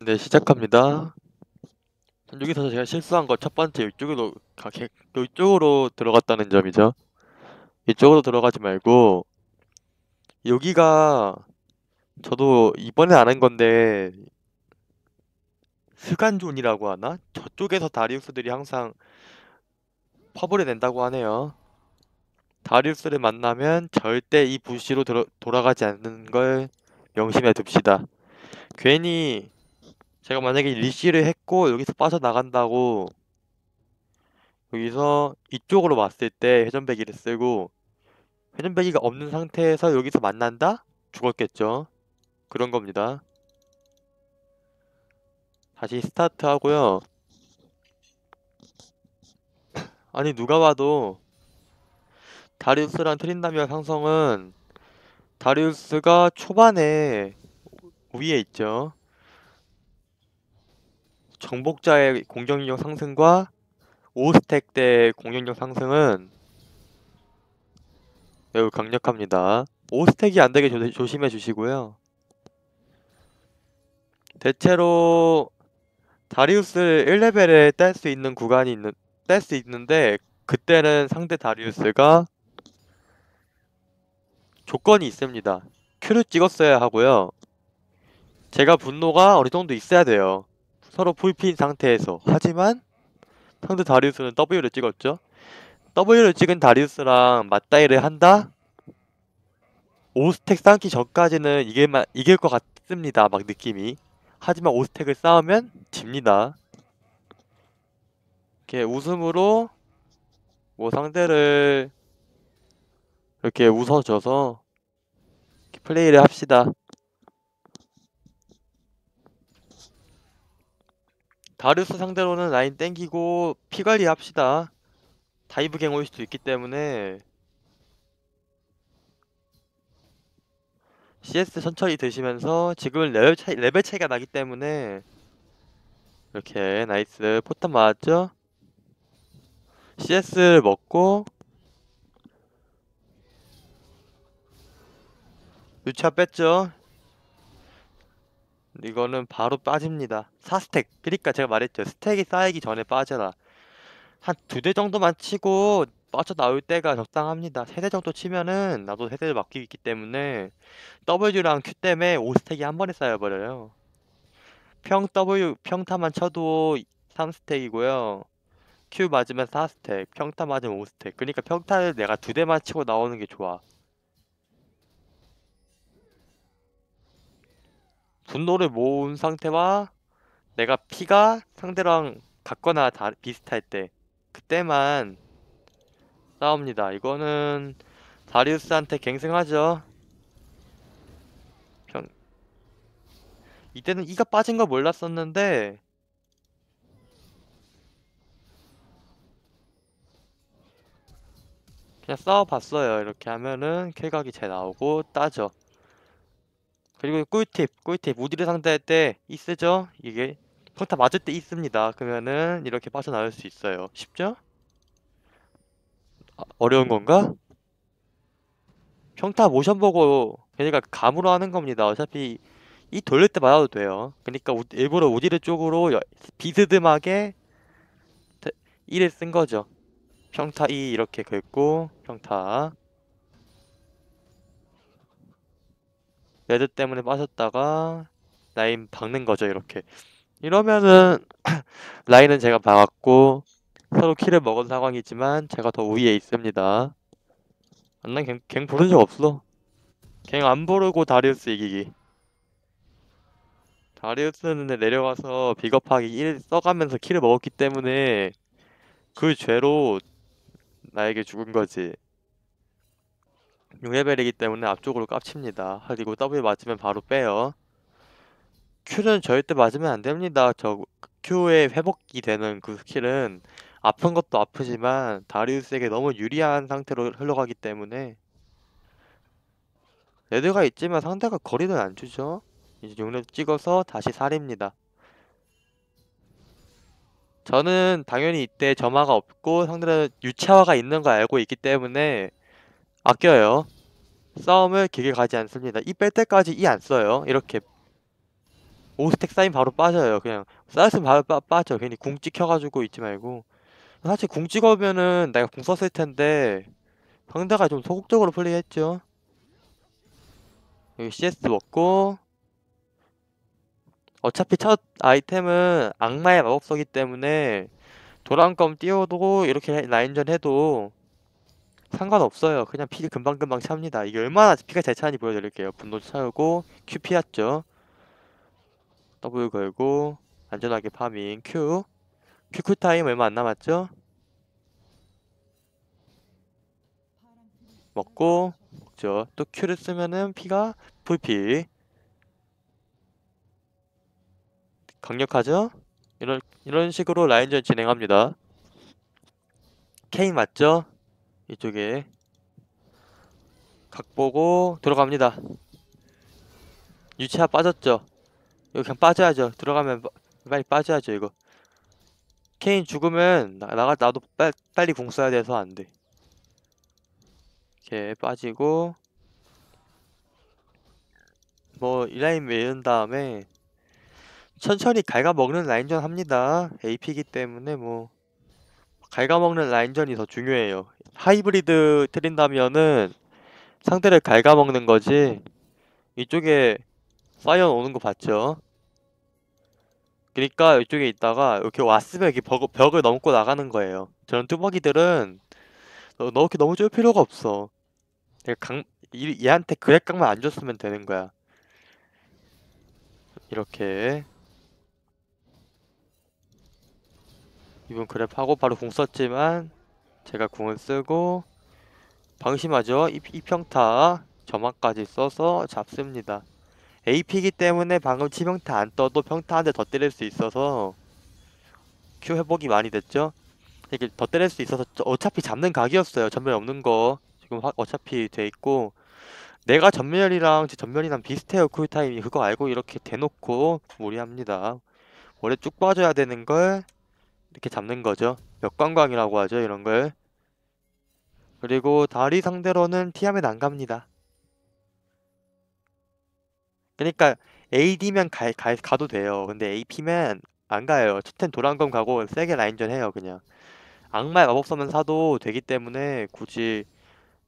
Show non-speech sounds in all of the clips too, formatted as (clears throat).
네, 시작합니다. 전 여기서 제가 실수한 거 첫 번째 이쪽으로 가, 개- 이쪽으로 들어갔다는 점이죠. 이쪽으로 들어가지 말고 여기가 저도 이번에 안 한 건데 스간존이라고 하나? 저쪽에서 다리우스들이 항상 퍼블을 낸다고 하네요. 다리우스를 만나면 절대 이 부시로 들어, 돌아가지 않는 걸 명심해 둡시다. 괜히 제가 만약에 리시를 했고 여기서 빠져나간다고 여기서 이쪽으로 왔을 때 회전배기를 쓰고 회전배기가 없는 상태에서 여기서 만난다? 죽었겠죠. 그런 겁니다. 다시 스타트 하고요. 아니 누가 봐도 다리우스랑 트린다미어 상성은 다리우스가 초반에 위에 있죠. 정복자의 공격력 상승과 5스택 대 공격력 상승은 매우 강력합니다. 5스택이 안 되게 조, 조심해 주시고요. 대체로 다리우스 1레벨에 딸수 있는 구간이 있는 딸수 있는데 그때는 상대 다리우스가 조건이 있습니다. 큐를 찍었어야 하고요. 제가 분노가 어느 정도 있어야 돼요. 서로 풀피인 상태에서. 하지만 상대 다리우스는 W를 찍었죠. W를 찍은 다리우스랑 맞다이를 한다? 5스택 쌓기 전까지는 이길, 마, 이길 것 같습니다. 막 느낌이. 하지만 5스택을 쌓으면 집니다. 이렇게 웃음으로 뭐 상대를 이렇게 웃어줘서 이렇게 플레이를 합시다. 다리우스 상대로는 라인 땡기고 피 관리 합시다. 다이브 갱 올 수도 있기 때문에 CS 천천히 드시면서 지금은 레벨 차이, 레벨 차이가 나기 때문에 이렇게 나이스 포탄 맞았죠? CS를 먹고 유차 뺐죠? 이거는 바로 빠집니다. 4스택. 그러니까 제가 말했죠. 스택이 쌓이기 전에 빠져라. 한 두 대 정도만 치고 빠져나올 때가 적당합니다. 세 대 정도 치면은 나도 세대를 맡기고 있기 때문에 W랑 Q 때문에 5스택이 한 번에 쌓여버려요. 평 W, 평타만 쳐도 3스택이고요. Q 맞으면 4스택, 평타 맞으면 5스택. 그러니까 평타를 내가 두 대만 치고 나오는 게 좋아. 분노를 모은 상태와 내가 피가 상대랑 같거나 다 비슷할 때 그때만 싸웁니다. 이거는 다리우스한테 갱생하죠. 평... 이때는 이가 빠진 거 몰랐었는데 그냥 싸워봤어요. 이렇게 하면은 쾌각이 잘 나오고 따죠. 그리고 꿀팁, 꿀팁. 우디를 상대할 때 있으죠? 이게 평타 맞을 때 있습니다. 그러면은 이렇게 빠져나올 수 있어요. 쉽죠? 아, 어려운 건가? 평타 모션 보고 그러니까 감으로 하는 겁니다. 어차피 이 돌릴 때 맞아도 돼요. 그러니까 우, 일부러 우디르 쪽으로 여, 비스듬하게 1을 쓴 거죠. 평타 2 이렇게 긁고 평타 레드 때문에 빠졌다가 라인 박는 거죠 이렇게. 이러면은 (clears throat) 라인은 제가 박았고 서로 킬을 먹은 상황이지만 제가 더 우위에 있습니다. 난 갱, 갱 부른 적 없어. 갱 안 부르고 다리우스 이기기. 다리우스는 내려가서 비겁하게 1 써가면서 킬을 먹었기 때문에 그 죄로 나에게 죽은 거지 6레벨이기 때문에 앞쪽으로 깝칩니다. 그리고 W 맞으면 바로 빼요. Q는 절대 맞으면 안 됩니다. 저 Q에 회복이 되는 그 스킬은 아픈 것도 아프지만 다리우스에게 너무 유리한 상태로 흘러가기 때문에 레드가 있지만 상대가 거리는 안 주죠. 이제 6렙 찍어서 다시 살입니다. 저는 당연히 이때 점화가 없고 상대는 유차화가 있는 걸 알고 있기 때문에 아껴요. 싸움을 길게 가지 않습니다. 이 뺄 때까지 이 안 써요. 이렇게 5스택 쌓이면 바로 빠져요. 그냥 쌓였으면 바로 빠, 빠져. 괜히 궁 찍혀가지고 있지 말고. 사실 궁 찍으면은 내가 궁 썼을 텐데 상대가 좀 소극적으로 플레이했죠. 여기 CS 먹고 어차피 첫 아이템은 악마의 마법서기 때문에 도란검 띄워도 이렇게 라인전 해도 상관없어요. 그냥 피 금방금방 찹니다. 이게 얼마나 피가 잘 차는지 보여드릴게요. 분노 차고 Q 피했죠. W 걸고 안전하게 파밍 Q Q 쿨타임 얼마 안 남았죠? 먹고 먹죠. 또 Q를 쓰면은 피가 풀피 강력하죠? 이런 이런 식으로 라인전 진행합니다. 케인 맞죠? 이쪽에 각 보고 들어갑니다. 유치아 빠졌죠? 이거 그냥 빠져야죠. 들어가면 빠- 빨리 빠져야죠 이거. 케인 죽으면 나, 나가 나도 빨, 빨리 궁 써야 돼서 안 돼. 이렇게 빠지고 뭐 이 라인 외운 다음에 천천히 갉아먹는 라인전 합니다. AP이기 때문에 뭐 갉아먹는 라인전이 더 중요해요. 하이브리드 트린다면은 상대를 갉아먹는 거지 이쪽에 사이언 오는 거 봤죠? 그러니까 이쪽에 있다가 이렇게 왔으면 이렇게 벽, 벽을 넘고 나가는 거예요. 저런 뚜벅이들은 너, 너 이렇게 너무 쫄 필요가 없어. 얘 강, 이- 얘한테 그랩각만 안 줬으면 되는 거야. 이렇게 이분 그랩하고 바로 궁 썼지만 제가 궁을 쓰고 방심하죠. 이, 이 평타 점화까지 써서 잡습니다. AP이기 때문에 방금 치명타 안 떠도 평타 한 대 더 때릴 수 있어서 Q 회복이 많이 됐죠. 이게 더 때릴 수 있어서 저- 어차피 잡는 각이었어요. 전멸 없는 거 지금 화- 어차피 돼 있고 내가 전멸이랑 제 전멸이랑 비슷해요. 쿨타임이 그거 알고 이렇게 대놓고 무리합니다. 원래 쭉 빠져야 되는 걸 이렇게 잡는 거죠. 역관광이라고 하죠. 이런 걸. 그리고 다리 상대로는 티하면 안 갑니다. 그러니까 AD면 가, 가, 가도 돼요. 근데 AP면 안 가요. 첫텐 도란검 가고 세게 라인전 해요. 그냥. 악마의 마법서만 사도 되기 때문에 굳이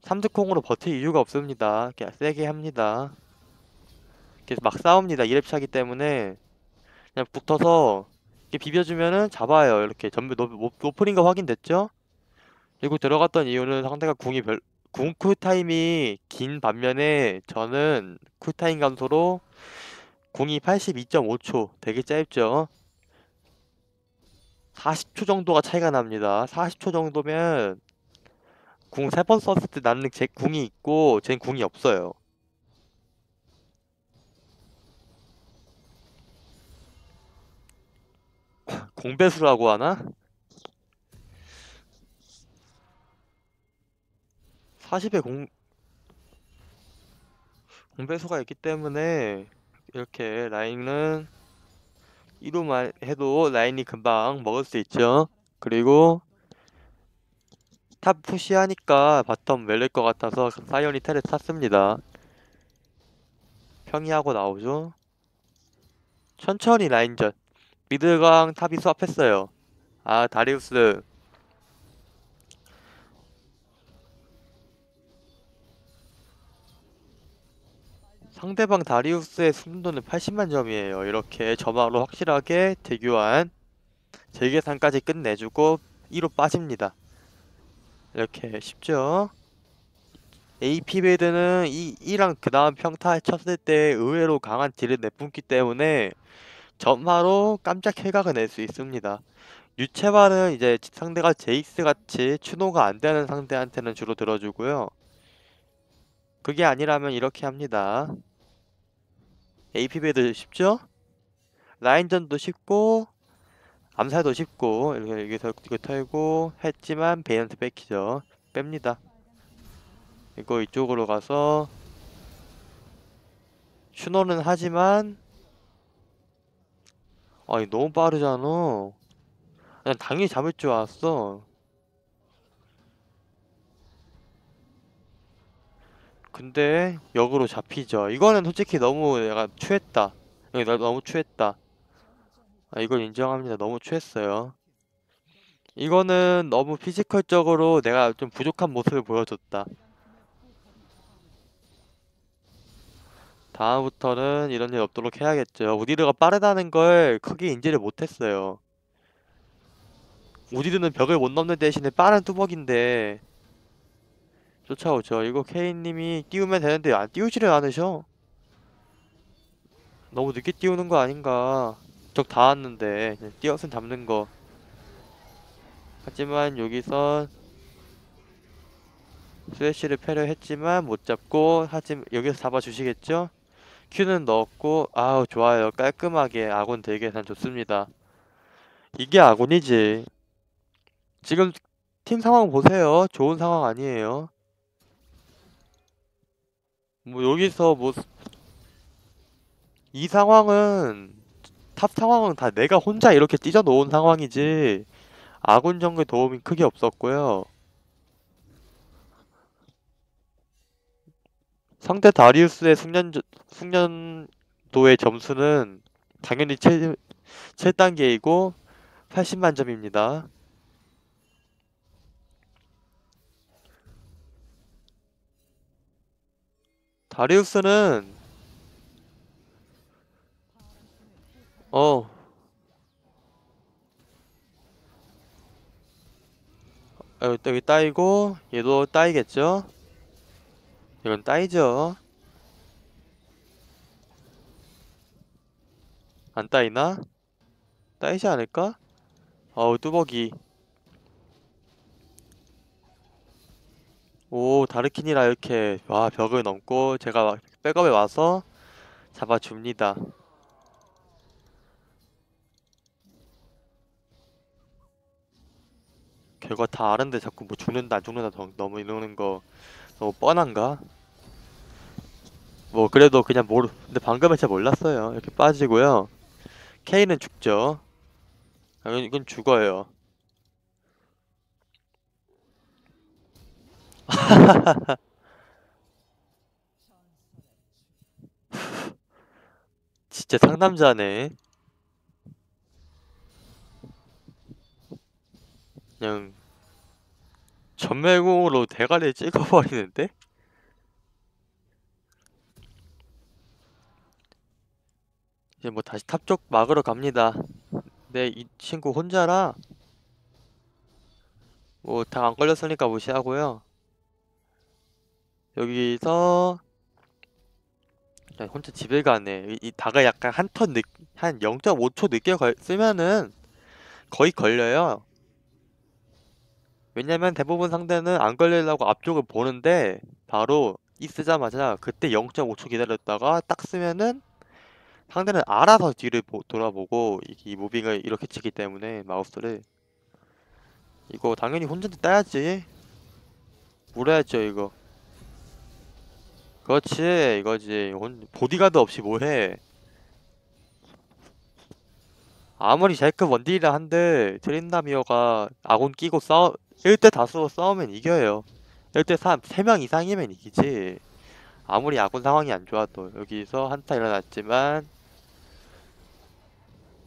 삼드콩으로 버틸 이유가 없습니다. 그냥 세게 합니다. 그래서 막 싸웁니다. 2렙 차기 때문에 그냥 붙어서 이렇게 비벼주면은 잡아요. 이렇게 전부 높은 거 확인됐죠? 그리고 들어갔던 이유는 상대가 궁이 별, 궁 쿨타임이 긴 반면에 저는 쿨타임 감소로 궁이 82.5초 되게 짧죠? 40초 정도가 차이가 납니다. 40초 정도면 궁 세 번 썼을 때 나는 제 궁이 있고 쟨 궁이 없어요. 공배수라고 하나? 40의 공, 공배수가 있기 때문에 이렇게 라인은 1호만 해도 라인이 금방 먹을 수 있죠. 그리고 탑 푸시하니까 바텀 멜릴 것 같아서 사이언이 테를 탔습니다. 평이하고 나오죠. 천천히 라인전. 미드강 탑이 수합했어요. 아 다리우스 상대방 다리우스의 승부는 80만 점이에요. 이렇게 점화로 확실하게 대교환 재계산까지 끝내주고 1로 빠집니다. 이렇게 쉽죠? AP 베드는 이, 이랑 그 다음 평타 쳤을 때 의외로 강한 딜을 내뿜기 때문에 점화로 깜짝 킬각을 낼 수 있습니다. 유채화는 이제 상대가 제이스 같이 추노가 안 되는 상대한테는 주로 들어주고요. 그게 아니라면 이렇게 합니다. AP 베드 쉽죠? 라인전도 쉽고 암살도 쉽고 이렇게 여기서 이거 털고 했지만 베이런트 뺏기죠. 뺍니다. 이거 이쪽으로 가서 슈노는 하지만 아니 너무 빠르잖아. 난 당연히 잡을 줄 알았어. 근데 역으로 잡히죠. 이거는 솔직히 너무 내가 추했다. 나 너무 추했다. 아, 이건 인정합니다. 너무 추했어요. 이거는 너무 피지컬적으로 내가 좀 부족한 모습을 보여줬다. 다음부터는 이런 일 없도록 해야겠죠. 우디르가 빠르다는 걸 크게 인지를 못했어요. 우디르는 벽을 못 넘는 대신에 빠른 뚜벅인데 쫓아오죠. 이거 케인님이 띄우면 되는데 안 띄우지를 않으셔. 너무 늦게 띄우는 거 아닌가. 적다 왔는데 그냥 띄어서 잡는 거. 하지만 여기서 스웨시를 패려 했지만 못 잡고 하지만 여기서 잡아주시겠죠? 큐는 넣었고 아우 좋아요. 깔끔하게 아군 대계산 좋습니다. 이게 아군이지. 지금 팀 상황 보세요. 좋은 상황 아니에요. 뭐 여기서 뭐 이 상황은 탑 상황은 다 내가 혼자 이렇게 찢어 놓은 상황이지. 아군 정글 도움이 크게 없었고요 상대 다리우스의 숙련, 숙련도의 점수는 당연히 7, 7단계이고 80만 점입니다. 다리우스는 어 어, 여기 따이고 얘도 따이겠죠? 이건 따이죠. 안 따이나? 따이지 않을까? 어우 뚜벅이 오 다르킨이라 이렇게 와 벽을 넘고 제가 막 백업에 와서 잡아줍니다 결과 다 아는데 자꾸 뭐 죽는다 안 죽는다 더- 너무 이러는 거 너무 뻔한가? 뭐 그래도 그냥 모르 근데 방금은 제가 몰랐어요. 이렇게 빠지고요. K는 죽죠. 아, 이건- 죽어요. (laughs) 진짜 상남자네. 그냥 전멸공으로 대가리를 찍어버리는데? 이제 뭐 다시 탑 쪽 막으러 갑니다. 내이 친구 혼자라 뭐 다 안 걸렸으니까 무시하고요. 여기서 그냥 혼자 집에 가네. 이, 이 닭을 약간 한 턴 늦, 한 0.5초 늦게 걸, 쓰면은 거의 걸려요. 왜냐면 대부분 상대는 안 걸리려고 앞쪽을 보는데 바로 이 쓰자마자 그때 0.5초 기다렸다가 딱 쓰면은 상대는 알아서 뒤를 보- 돌아보고 이, 이 무빙을 이렇게 치기 때문에 마우스를. 이거 당연히 혼자인데 따야지. 물어야죠 이거. 그렇지 이거지. 혼, 보디가드 없이 뭐해? 아무리 제이크 원딜이라 한들 트린다미어가 아군 끼고 싸우 1대 다수로 싸우면 이겨요. 1대 3, 3명 이상이면 이기지. 아무리 아군 상황이 안 좋아도 여기서 한타 일어났지만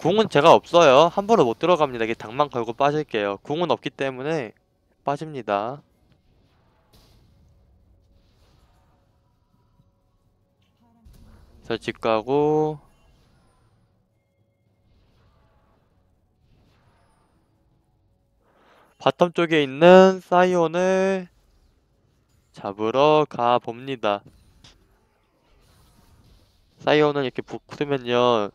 궁은 제가 없어요. 함부로 못 들어갑니다. 이게 당만 걸고 빠질게요. 궁은 없기 때문에 빠집니다. 저 집 가고. 바텀 쪽에 있는 사이온을 잡으러 가 봅니다. 사이온을 이렇게 붙으면요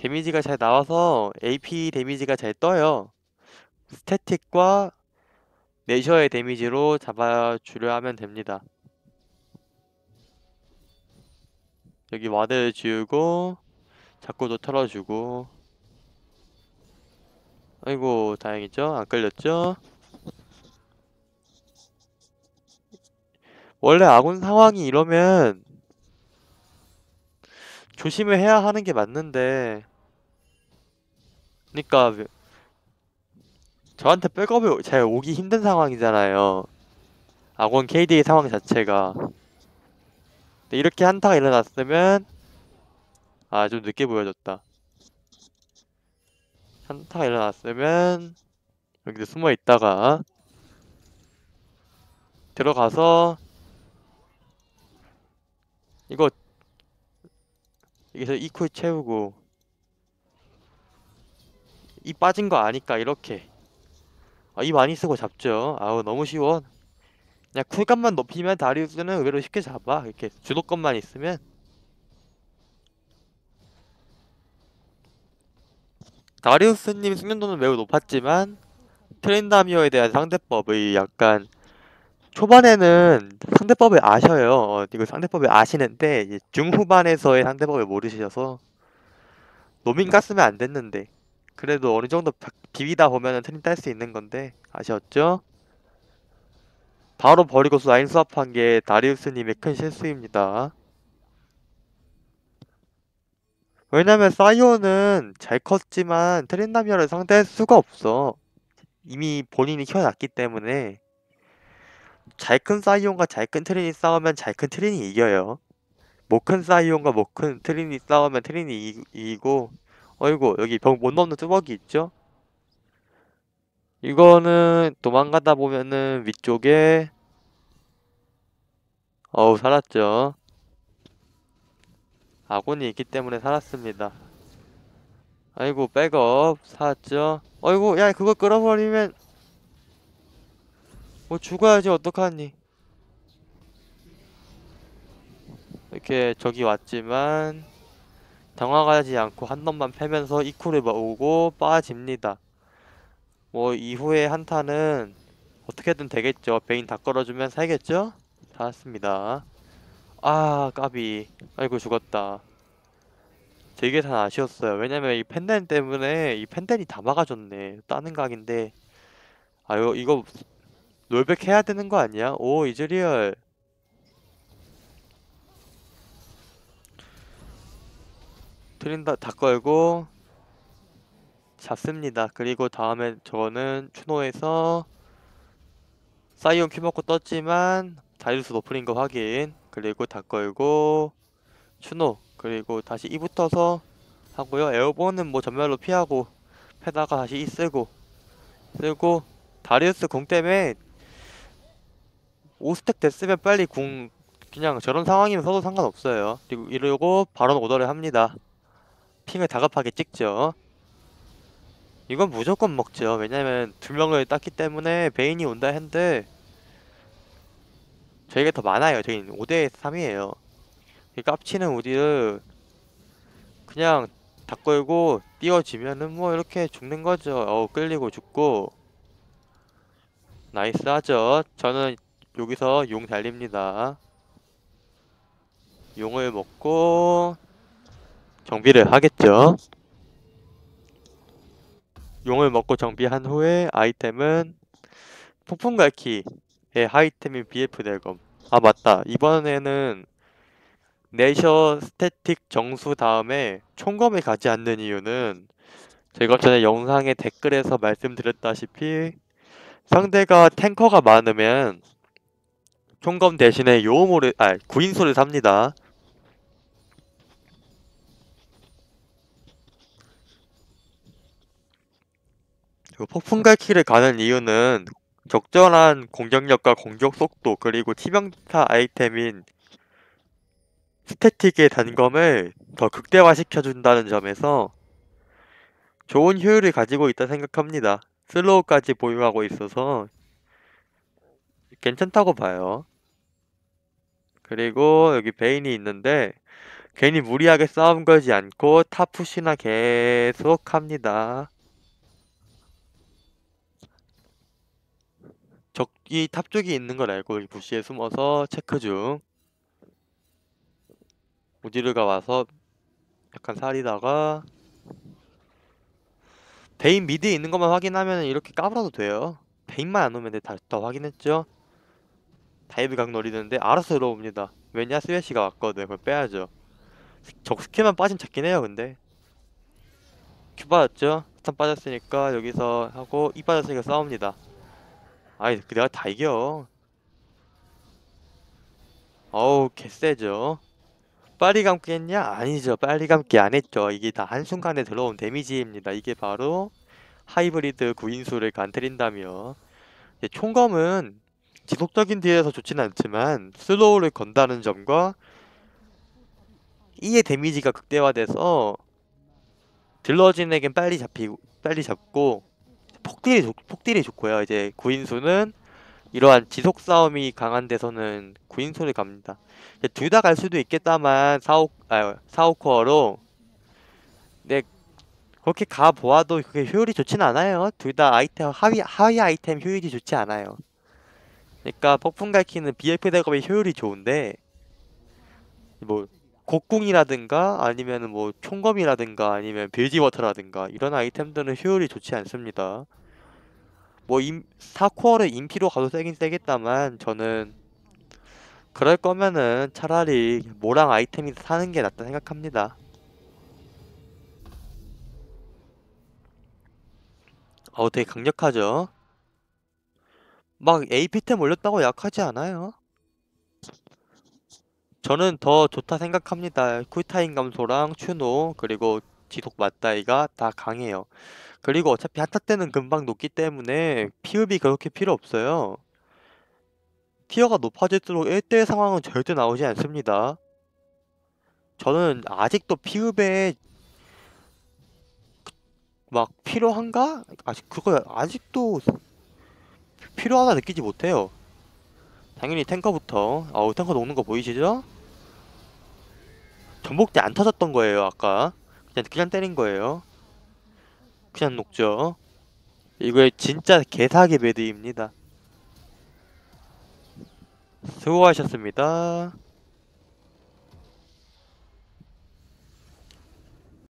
데미지가 잘 나와서 AP 데미지가 잘 떠요. 스태틱과 내셔의 데미지로 잡아주려 하면 됩니다. 여기 와드를 지우고 자꾸도 털어주고 아이고 다행이죠 안 끌렸죠 원래 아군 상황이 이러면 조심을 해야 하는 게 맞는데 그니까 왜- 저한테 백업이 잘 오기 힘든 상황이잖아요. 아군 KD의 상황 자체가. 이렇게 한타가 일어났으면 아 좀 늦게 보여줬다. 한타가 일어났으면 여기서 숨어 있다가 들어가서 이거 여기서 이쿨 채우고 이 빠진 거 아니까 이렇게. 아, 이 많이 쓰고 잡죠. 아우 너무 쉬워. 그냥 쿨감만 높이면 다리우스는 의외로 쉽게 잡아. 이렇게 주도권만 있으면. 다리우스님 숙련도는 매우 높았지만 트렌다미어에 대한 상대법의 약간 초반에는 상대법을 아셔요. 어, 이거 상대법을 아시는데 이제 중후반에서의 상대법을 모르셔서 노민 깠으면 안 됐는데 그래도 어느 정도 바- 비비다 보면은 트린 딸수 있는 건데 아셨죠? 바로 버리고 라인 수합한 게 다리우스님의 큰 실수입니다. 왜냐면 사이오는 잘 컸지만 트린다미어를 상대할 수가 없어. 이미 본인이 키워놨기 때문에 잘 큰 사이온과 잘 큰 트린이 싸우면 잘 큰 트린이 이겨요. 못 큰 사이온과 못 큰 트린이 싸우면 트린이 이, 이기고 어이구 여기 벽 못 넘는 뚜벅이 있죠? 이거는 도망가다 보면은 위쪽에 어우 살았죠. 아군이 있기 때문에 살았습니다. 아이고 백업 살았죠. 어이구 야 그거 끌어버리면 뭐 죽어야지 어떡하니 이렇게 적이 왔지만 당황하지 않고 한 놈만 패면서 이쿠를 모으고 빠집니다. 뭐 이후에 한타는 어떻게든 되겠죠. 베인 다 끌어주면 살겠죠? 살았습니다. 아 까비. 아이고 죽었다. 제 계산 아쉬웠어요. 왜냐면 이 펜덴 때문에 이 펜덴이 다 막아줬네. 따는 각인데. 아유 이거 롤백 해야 되는 거 아니야? 오 이즈리얼 트린다 다 걸고 잡습니다. 그리고 다음에 저거는 추노에서 사이온 큐 먹고 떴지만 다이루스 노플인 거 확인 그리고 다 걸고 추노 그리고 다시 이 붙어서 하고요. 에어본은 뭐 전멸로 피하고 패다가 다시 이 쓰고 쓰고 다리우스 공 때문에 5스택 됐으면 빨리 궁 그냥 저런 상황이면 서도 상관없어요. 그리고 이러고 바로 오더를 합니다. 핑을 다급하게 찍죠. 이건 무조건 먹죠. 왜냐면 두 명을 땄기 때문에 베인이 온다 했는데 저희가 더 많아요. 저희는 5대 3이에요. 깝치는 우디를 그냥 다 걸고 띄워지면은 뭐 이렇게 죽는 거죠. 어 끌리고 죽고 나이스 하죠. 저는 여기서 용 달립니다. 용을 먹고 정비를 하겠죠. 용을 먹고 정비한 후에 아이템은 폭풍갈키의 하이템인 BF 대검. 아 맞다. 이번에는 내셔 스태틱 정수 다음에 총검을 가지 않는 이유는 제가 전에 영상의 댓글에서 말씀드렸다시피 상대가 탱커가 많으면 총검 대신에 요모를 아 구인소를 삽니다. 그 폭풍갈키를 가는 이유는 적절한 공격력과 공격 속도 그리고 치명타 아이템인 스태틱의 단검을 더 극대화시켜 준다는 점에서 좋은 효율을 가지고 있다 생각합니다. 슬로우까지 보유하고 있어서 괜찮다고 봐요. 그리고 여기 베인이 있는데 괜히 무리하게 싸움 걸지 않고 탑 푸시나 계속 합니다. 적이 탑 쪽에 있는 걸 알고 이 부시에 숨어서 체크 중. 우디르가 와서 약간 살이다가 베인 미드에 있는 것만 확인하면 이렇게 까불어도 돼요. 베인만 안 오면 다, 다 확인했죠? 다이브 각 노리는데 알아서 들어옵니다. 왜냐 스웨시가 왔거든. 그걸 빼야죠. 적 스킬만 빠진 잡긴 해요 근데. 큐 빠졌죠? 스탄 빠졌으니까 여기서 하고 이 빠졌으니까 싸웁니다. 아이 그 내가 다 이겨. 어우 개세죠. 빨리 감기 했냐? 아니죠. 빨리 감기 안 했죠. 이게 다 한순간에 들어온 데미지입니다. 이게 바로 하이브리드 구인수를 간트린다며. 총검은 지속적인 딜에서 좋지는 않지만 슬로우를 건다는 점과 이의 데미지가 극대화돼서 딜러진에겐 빨리 잡히고 빨리 잡고 폭딜이 좋, 폭딜이 좋고요. 이제 구인수는 이러한 지속 싸움이 강한 데서는 구인수를 갑니다. 둘 다 갈 수도 있겠다만 사오 아 사오코어로 네 그렇게 가 보아도 그게 효율이 좋진 않아요. 둘 다 아이템 하위 하위 아이템 효율이 좋지 않아요. 그러니까 폭풍 갈키는 BF 대검의 효율이 좋은데 뭐 곡궁이라든가 아니면 뭐 총검이라든가 아니면 빌지워터라든가 이런 아이템들은 효율이 좋지 않습니다. 뭐 임, 4코어를 인피로 가도 세긴 세겠다만 저는 그럴 거면은 차라리 모랑 아이템이 사는 게 낫다 생각합니다. 어 되게 강력하죠? 막 AP템 올렸다고 약하지 않아요. 저는 더 좋다 생각합니다. 쿨타임 감소랑 추노 그리고 지속 맞다이가 다 강해요. 그리고 어차피 한타 때는 금방 높기 때문에 피읍이 그렇게 필요 없어요. 티어가 높아질수록 1대1 상황은 절대 나오지 않습니다. 저는 아직도 피읍에 막 필요한가? 아직 그거 아직도 필요하다 느끼지 못해요. 당연히 탱커부터 아우 탱커 녹는 거 보이시죠? 전복대 안 터졌던 거예요 아까 그냥 그냥 때린 거예요 그냥 녹죠 이거 진짜 개사기 매드입니다. 수고하셨습니다